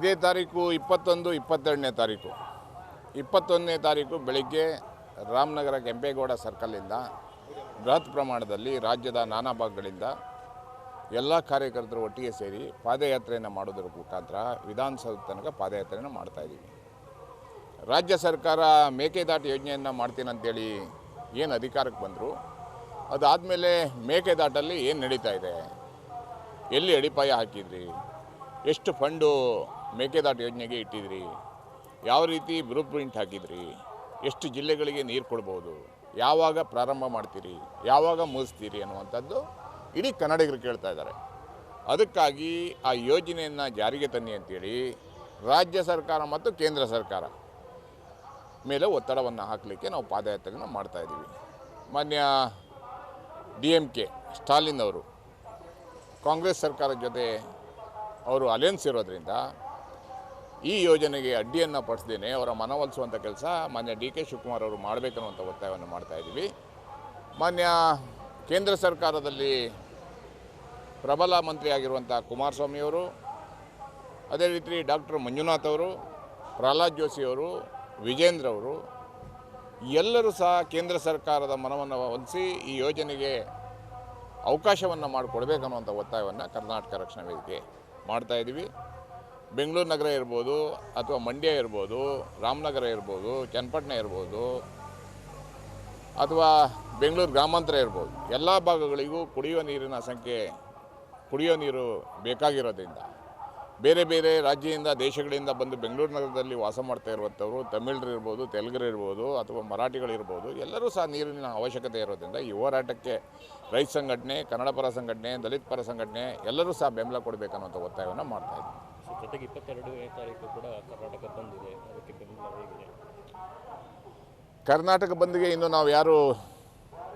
ಇದೇ ತಾರೀಕು ಇಪ್ಪತ್ತೊಂದು, ಇಪ್ಪತ್ತೆರಡನೇ ತಾರೀಕು. ಇಪ್ಪತ್ತೊಂದನೇ ತಾರೀಕು ಬೆಳಿಗ್ಗೆ ರಾಮನಗರ ಕೆಂಪೇಗೌಡ ಸರ್ಕಲಿಂದ ಬೃಹತ್ ಪ್ರಮಾಣದಲ್ಲಿ ರಾಜ್ಯದ ನಾನಾ ಭಾಗಗಳಿಂದ ಎಲ್ಲ ಕಾರ್ಯಕರ್ತರು ಒಟ್ಟಿಗೆ ಸೇರಿ ಪಾದಯಾತ್ರೆಯನ್ನು ಮಾಡೋದ್ರ ಮುಖಾಂತರ ವಿಧಾನಸೌಧ ತನಕ ಪಾದಯಾತ್ರೆಯನ್ನು ಮಾಡ್ತಾಯಿದ್ದೀವಿ ರಾಜ್ಯ ಸರ್ಕಾರ ಮೇಕೆದಾಟು ಯೋಜನೆಯನ್ನು ಮಾಡ್ತೀನಿ ಅಂತೇಳಿ ಏನು ಅಧಿಕಾರಕ್ಕೆ ಬಂದರು, ಅದಾದಮೇಲೆ ಮೇಕೆದಾಟಲ್ಲಿ ಏನು ನಡೀತಾ ಇದೆ? ಎಲ್ಲಿ ಅಡಿಪಾಯ ಹಾಕಿದ್ರಿ? ಎಷ್ಟು ಫಂಡು ಮೇಕೆದಾಟು ಯೋಜನೆಗೆ ಇಟ್ಟಿದ್ರಿ. ಯಾವ ರೀತಿ ಬ್ಲೂ ಪ್ರಿಂಟ್ ಹಾಕಿದ್ರಿ? ಎಷ್ಟು ಜಿಲ್ಲೆಗಳಿಗೆ ನೀರು ಕೊಡ್ಬೋದು? ಯಾವಾಗ ಪ್ರಾರಂಭ ಮಾಡ್ತೀರಿ? ಯಾವಾಗ ಮುಗಿಸ್ತೀರಿ ಅನ್ನುವಂಥದ್ದು ಇಡೀ ಕನ್ನಡಿಗರು ಕೇಳ್ತಾ ಇದ್ದಾರೆ. ಅದಕ್ಕಾಗಿ ಆ ಯೋಜನೆಯನ್ನು ಜಾರಿಗೆ ತನ್ನಿ ಅಂತೇಳಿ ರಾಜ್ಯ ಸರ್ಕಾರ ಮತ್ತು ಕೇಂದ್ರ ಸರ್ಕಾರ ಮೇಲೆ ಒತ್ತಡವನ್ನು ಹಾಕಲಿಕ್ಕೆ ನಾವು ಪಾದಯಾತ್ರೆಯನ್ನು ಮಾಡ್ತಾಯಿದ್ದೀವಿ ಮಾನ್ಯ ಡಿ ಎಂ ಕೆ ಸ್ಟಾಲಿನ್ ಅವರು ಕಾಂಗ್ರೆಸ್ ಸರ್ಕಾರದ ಜೊತೆ ಅವರು ಅಲೆಯನ್ಸ್ ಇರೋದ್ರಿಂದ ಈ ಯೋಜನೆಗೆ ಅಡ್ಡಿಯನ್ನು ಪಡಿಸ್ದೇನೆ ಅವರ ಮನವೊಲಿಸುವಂಥ ಕೆಲಸ ಮಾನ್ಯ ಡಿ ಕೆ ಶಿವಕುಮಾರ್ ಅವರು ಮಾಡಬೇಕನ್ನುವಂಥ ಒತ್ತಾಯವನ್ನು ಮಾಡ್ತಾಯಿದ್ದೀವಿ ಮಾನ್ಯ ಕೇಂದ್ರ ಸರ್ಕಾರದಲ್ಲಿ ಪ್ರಬಲ ಮಂತ್ರಿ ಆಗಿರುವಂಥ ಕುಮಾರಸ್ವಾಮಿಯವರು ಅದೇ ರೀತಿ ಡಾಕ್ಟರ್ ಮಂಜುನಾಥ್ ಅವರು, ಪ್ರಹ್ಲಾದ್ ಜೋಶಿ ಅವರು, ವಿಜೇಂದ್ರ ಅವರು, ಎಲ್ಲರೂ ಸಹ ಕೇಂದ್ರ ಸರ್ಕಾರದ ಮನವನ್ನು ಹೊಂದಿಸಿ ಈ ಯೋಜನೆಗೆ ಅವಕಾಶವನ್ನು ಮಾಡಿಕೊಡ್ಬೇಕನ್ನುವಂಥ ಒತ್ತಾಯವನ್ನು ಕರ್ನಾಟಕ ರಕ್ಷಣಾ ವೇದಿಕೆ ಮಾಡ್ತಾ ಇದ್ದೀವಿ. ಬೆಂಗಳೂರು ನಗರ ಇರ್ಬೋದು ಅಥವಾ ಮಂಡ್ಯ ಇರ್ಬೋದು, ರಾಮನಗರ ಇರ್ಬೋದು, ಚನ್ನಪಟ್ಟಣ ಇರ್ಬೋದು, ಅಥವಾ ಬೆಂಗಳೂರು ಗ್ರಾಮಾಂತರ ಇರ್ಬೋದು, ಎಲ್ಲ ಭಾಗಗಳಿಗೂ ಕುಡಿಯುವ ನೀರಿನ ಸಂಖ್ಯೆ ಕುಡಿಯೋ ನೀರು ಬೇಕಾಗಿರೋದ್ರಿಂದ. ಬೇರೆ ಬೇರೆ ರಾಜ್ಯದಿಂದ, ದೇಶಗಳಿಂದ ಬಂದು ಬೆಂಗಳೂರು ನಗರದಲ್ಲಿ ವಾಸ ಮಾಡ್ತಾ ಇರುವಂಥವ್ರು, ತಮಿಳರು ಇರ್ಬೋದು, ತೆಲುಗರು ಇರ್ಬೋದು, ಅಥವಾ ಮರಾಠಿಗಳಿರ್ಬೋದು ಎಲ್ಲರೂ ಸಹ ನೀರಿನ ಅವಶ್ಯಕತೆ ಇರೋದ್ರಿಂದ ಈ ಹೋರಾಟಕ್ಕೆ ರೈತ ಸಂಘಟನೆ, ಕನ್ನಡ ಪರ ಸಂಘಟನೆ, ದಲಿತ ಪರ ಸಂಘಟನೆ ಎಲ್ಲರೂ ಸಹ ಬೆಂಬಲ ಕೊಡಬೇಕನ್ನುವಂಥ ಒತ್ತಾಯವನ್ನು ಮಾಡ್ತಾ ಇದ್ದೀವಿ. ಸೊ ಜೊತೆಗೆ ಇಪ್ಪತ್ತೆರಡನೇ ತಾರೀಕು ಕೂಡ ಕರ್ನಾಟಕ ಬಂದಿದೆ. ಅದಕ್ಕೆ ಬೆಂಬಲ ಹೇಗಿದೆ. ಕರ್ನಾಟಕ ಬಂದ್ಗೆ ಇನ್ನು ನಾವು ಯಾರು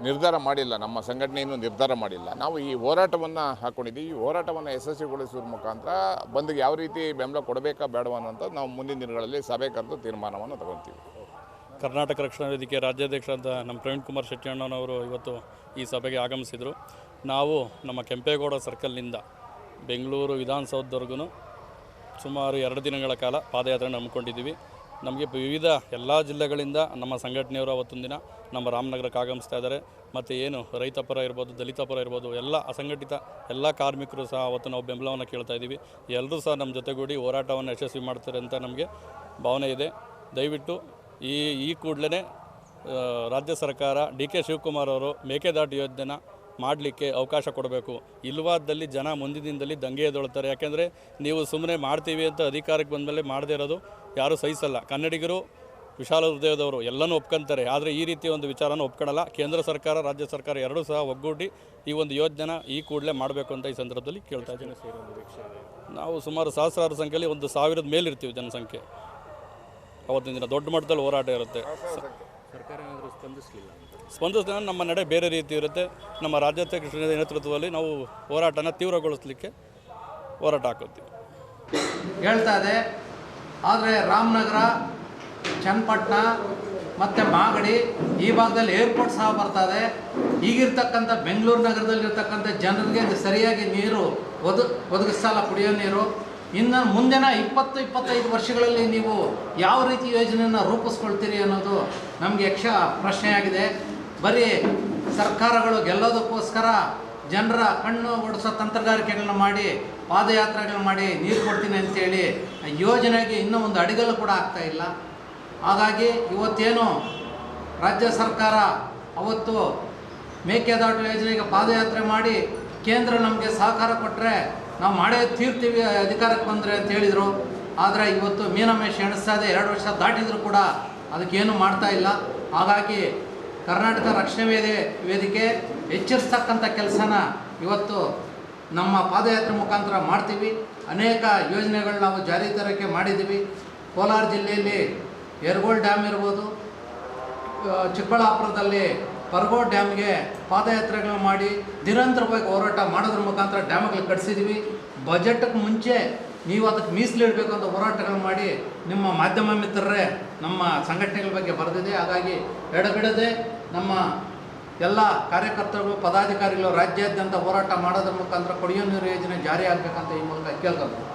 ನಿರ್ಧಾರ ಮಾಡಿಲ್ಲ. ನಮ್ಮ ಸಂಘಟನೆ ಇನ್ನೂ ನಿರ್ಧಾರ ಮಾಡಿಲ್ಲ. ನಾವು ಈ ಹೋರಾಟವನ್ನು ಹಾಕ್ಕೊಂಡಿದ್ದೀವಿ ಈ ಹೋರಾಟವನ್ನು ಯಶಸ್ವಿಗೊಳಿಸುವ ಮುಖಾಂತರ ಬಂದ್ಗೆ ಯಾವ ರೀತಿ ಬೆಂಬಲ ಕೊಡಬೇಕಾ ಬೇಡವಾ ಅಂತ ನಾವು ಮುಂದಿನ ದಿನಗಳಲ್ಲಿ ಸಭೆ ಕರೆದು ತೀರ್ಮಾನವನ್ನು ತಗೊಳ್ತೀವಿ. ಕರ್ನಾಟಕ ರಕ್ಷಣಾ ವೇದಿಕೆ ರಾಜ್ಯಾಧ್ಯಕ್ಷರಾದ ನಮ್ಮ ಪ್ರವೀಣ್ ಕುಮಾರ್ ಶೆಟ್ಟಿಯಣ್ಣನವರು ಇವತ್ತು ಈ ಸಭೆಗೆ ಆಗಮಿಸಿದರು. ನಾವು ನಮ್ಮ ಕೆಂಪೇಗೌಡ ಸರ್ಕಲ್ನಿಂದ ಬೆಂಗಳೂರು ವಿಧಾನಸೌಧವರೆಗೂ ಸುಮಾರು ಎರಡು ದಿನಗಳ ಕಾಲ ಪಾದಯಾತ್ರೆ ಹಮ್ಮಿಕೊಂಡಿದ್ದೀವಿ. ನಮಗೆ ವಿವಿಧ ಎಲ್ಲ ಜಿಲ್ಲೆಗಳಿಂದ ನಮ್ಮ ಸಂಘಟನೆಯವರು ಅವತ್ತೊಂದು ದಿನ ನಮ್ಮ ರಾಮನಗರಕ್ಕೆ ಆಗಮಿಸ್ತಾ ಇದ್ದಾರೆ. ಮತ್ತು ಏನು ರೈತ ಪರ ಇರ್ಬೋದು, ದಲಿತ ಪರ ಇರ್ಬೋದು, ಎಲ್ಲ ಅಸಂಘಟಿತ ಎಲ್ಲ ಕಾರ್ಮಿಕರು ಸಹ ಅವತ್ತು ನಾವು ಬೆಂಬಲವನ್ನು ಕೇಳ್ತಾ ಇದ್ದೀವಿ. ಎಲ್ಲರೂ ಸಹ ನಮ್ಮ ಜೊತೆಗೂಡಿ ಹೋರಾಟವನ್ನು ಯಶಸ್ವಿ ಮಾಡ್ತಾರೆ ಅಂತ ನಮಗೆ ಭಾವನೆ ಇದೆ. ದಯವಿಟ್ಟು ಈ ಈ ಕೂಡಲೇ ರಾಜ್ಯ ಸರ್ಕಾರ ಡಿ ಕೆ ಶಿವಕುಮಾರ್ ಅವರು ಮೇಕೆದಾಟು ಯೋಜನೆನ ಮಾಡಲಿಕ್ಕೆ ಅವಕಾಶ ಕೊಡಬೇಕು. ಇಲ್ವಾದಲ್ಲಿ ಜನ ಮುಂದಿನ ದಿನದಲ್ಲಿ ದಂಗೆ ಎದ್ದೊಳ್ತಾರೆ ಯಾಕೆಂದರೆ ನೀವು ಸುಮ್ಮನೆ ಮಾಡ್ತೀವಿ ಅಂತ ಅಧಿಕಾರಕ್ಕೆ ಬಂದಮೇಲೆ ಮಾಡದೇ ಇರೋದು ಯಾರೂ ಸಹಿಸಲ್ಲ. ಕನ್ನಡಿಗರು ವಿಶಾಲ ಹೃದಯದವರು ಎಲ್ಲನೂ ಒಪ್ಕೊಂತಾರೆ. ಆದರೆ ಈ ರೀತಿಯ ಒಂದು ವಿಚಾರನ ಒಪ್ಕೊಳ್ಳಲ್ಲ ಕೇಂದ್ರ ಸರ್ಕಾರ ರಾಜ್ಯ ಸರ್ಕಾರ ಎರಡೂ ಸಹ ಒಗ್ಗೂಡಿ ಈ ಒಂದು ಯೋಜನೆ ಈ ಕೂಡಲೇ ಮಾಡಬೇಕು ಅಂತ ಈ ಸಂದರ್ಭದಲ್ಲಿ ಕೇಳ್ತಾ ಇದ್ದೀನಿ. ನಾವು ಸುಮಾರು ಸಹಸ್ರಾರು ಸಂಖ್ಯೆಯಲ್ಲಿ ಒಂದು ಸಾವಿರದ ಮೇಲಿರ್ತೀವಿ ಜನಸಂಖ್ಯೆ. ಅವತ್ತಿನ ದಿನ ದೊಡ್ಡ ಮಟ್ಟದಲ್ಲಿ ಹೋರಾಟ ಇರುತ್ತೆ. ಸರ್ಕಾರ ಏನಾದರೂ ಸ್ಪಂದಿಸಲಿಲ್ಲ ಸ್ಪಂದಿಸಿದ ನಮ್ಮ ನಡೆ ಬೇರೆ ರೀತಿ ಇರುತ್ತೆ. ನಮ್ಮ ರಾಜ್ಯಾಧ್ಯಕ್ಷ ನೇತೃತ್ವದಲ್ಲಿ ನಾವು ಹೋರಾಟನ ತೀವ್ರಗೊಳಿಸಲಿಕ್ಕೆ ಹೋರಾಟ ಹಾಕೋತೀವಿ ಹೇಳ್ತಾ ಇದೆ. ಆದರೆ ರಾಮನಗರ ಚನ್ನಪಟ್ಟಣ ಮತ್ತು ಮಾಗಡಿ ಈ ಭಾಗದಲ್ಲಿ ಏರ್ಪೋರ್ಟ್ ಸಹ ಬರ್ತಾ ಇದೆ. ಈಗಿರ್ತಕ್ಕಂಥ ಬೆಂಗಳೂರು ನಗರದಲ್ಲಿರ್ತಕ್ಕಂಥ ಜನರಿಗೆ ಸರಿಯಾಗಿ ನೀರು ಒದ ಒದಗಿಸಲ್ಲ ಕುಡಿಯೋ ನೀರು. ಇನ್ನು ಮುಂದಿನ ಇಪ್ಪತ್ತು, ಇಪ್ಪತ್ತೈದು ವರ್ಷಗಳಲ್ಲಿ ನೀವು ಯಾವ ರೀತಿ ಯೋಜನೆಯನ್ನು ರೂಪಿಸ್ಕೊಳ್ತೀರಿ ಅನ್ನೋದು ನಮಗೆ ಯಕ್ಷ ಪ್ರಶ್ನೆಯಾಗಿದೆ. ಬರೀ ಸರ್ಕಾರಗಳು ಗೆಲ್ಲೋದಕ್ಕೋಸ್ಕರ ಜನರ ಕಣ್ಣು ಓಡಿಸೋ ತಂತ್ರಗಾರಿಕೆಗಳನ್ನ ಮಾಡಿ, ಪಾದಯಾತ್ರೆಗಳನ್ನ ಮಾಡಿ ನೀರು ಕೊಡ್ತೀನಿ ಅಂತೇಳಿ ಯೋಜನೆಗೆ ಇನ್ನೂ ಒಂದು ಅಡಿಗಲು ಕೂಡ ಆಗ್ತಾ ಇಲ್ಲ. ಹಾಗಾಗಿ ಇವತ್ತೇನು ರಾಜ್ಯ ಸರ್ಕಾರ ಅವತ್ತು ಮೇಕೆದಾಟು ಯೋಜನೆಗೆ ಪಾದಯಾತ್ರೆ ಮಾಡಿ ಕೇಂದ್ರ ನಮಗೆ ಸಹಕಾರ ಕೊಟ್ಟರೆ ನಾವು ಮಾಡೇ ತೀರ್ತೀವಿ, ಅಧಿಕಾರಕ್ಕೆ ಬಂದರೆ ಅಂತ ಹೇಳಿದರು. ಆದರೆ ಇವತ್ತು ಮೀನಮೇಶ್ ಎಣಿಸ್ತಾ ಇದೆ ಎರಡು ವರ್ಷ ದಾಟಿದ್ರು ಕೂಡ ಅದಕ್ಕೇನು ಮಾಡ್ತಾ ಇಲ್ಲ. ಹಾಗಾಗಿ ಕರ್ನಾಟಕ ರಕ್ಷಣೆ ವೇದಿ, ವೇದಿಕೆ ಎಚ್ಚರಿಸ್ತಕ್ಕಂಥ ಕೆಲಸನ ಇವತ್ತು ನಮ್ಮ ಪಾದಯಾತ್ರೆ ಮುಖಾಂತರ ಮಾಡ್ತೀವಿ. ಅನೇಕ ಯೋಜನೆಗಳು ನಾವು ಜಾರಿ ತರೋಕ್ಕೆ ಮಾಡಿದ್ದೀವಿ. ಕೋಲಾರ ಜಿಲ್ಲೆಯಲ್ಲಿ ಎರಗೋಲ್ ಡ್ಯಾಮ್ ಇರ್ಬೋದು ಚಿಕ್ಕಬಳ್ಳಾಪುರದಲ್ಲಿ ಪರ್ಗೋ ಡ್ಯಾಮ್ಗೆ ಪಾದಯಾತ್ರೆಗಳು ಮಾಡಿ ನಿರಂತರವಾಗಿ ಹೋರಾಟ ಮಾಡೋದ್ರ ಮುಖಾಂತರ ಡ್ಯಾಮ್ಗಳು ಕಟ್ಸಿದ್ದೀವಿ ಬಜೆಟ್ಗೆ ಮುಂಚೆ ನೀವು ಅದಕ್ಕೆ ಮೀಸಲಿಡಬೇಕು ಅಂತ ಹೋರಾಟಗಳು ಮಾಡಿ ನಿಮ್ಮ ಮಾಧ್ಯಮ ಮಿತ್ರರೇ ನಮ್ಮ ಸಂಘಟನೆಗಳ ಬಗ್ಗೆ ಬರೆದಿದೆ. ಹಾಗಾಗಿ ಎಡಬಿಡದೆ ನಮ್ಮ ಎಲ್ಲ ಕಾರ್ಯಕರ್ತರು, ಪದಾಧಿಕಾರಿಗಳು ರಾಜ್ಯಾದ್ಯಂತ ಹೋರಾಟ ಮಾಡೋದ್ರ ಮುಖಾಂತರ ಕುಡಿಯೋ ನೀರು ಯೋಜನೆ ಜಾರಿ ಆಗಬೇಕಂತ ಈ ಮೂಲಕ ಕೇಳ್ಕೊಳ್ತೀನಿ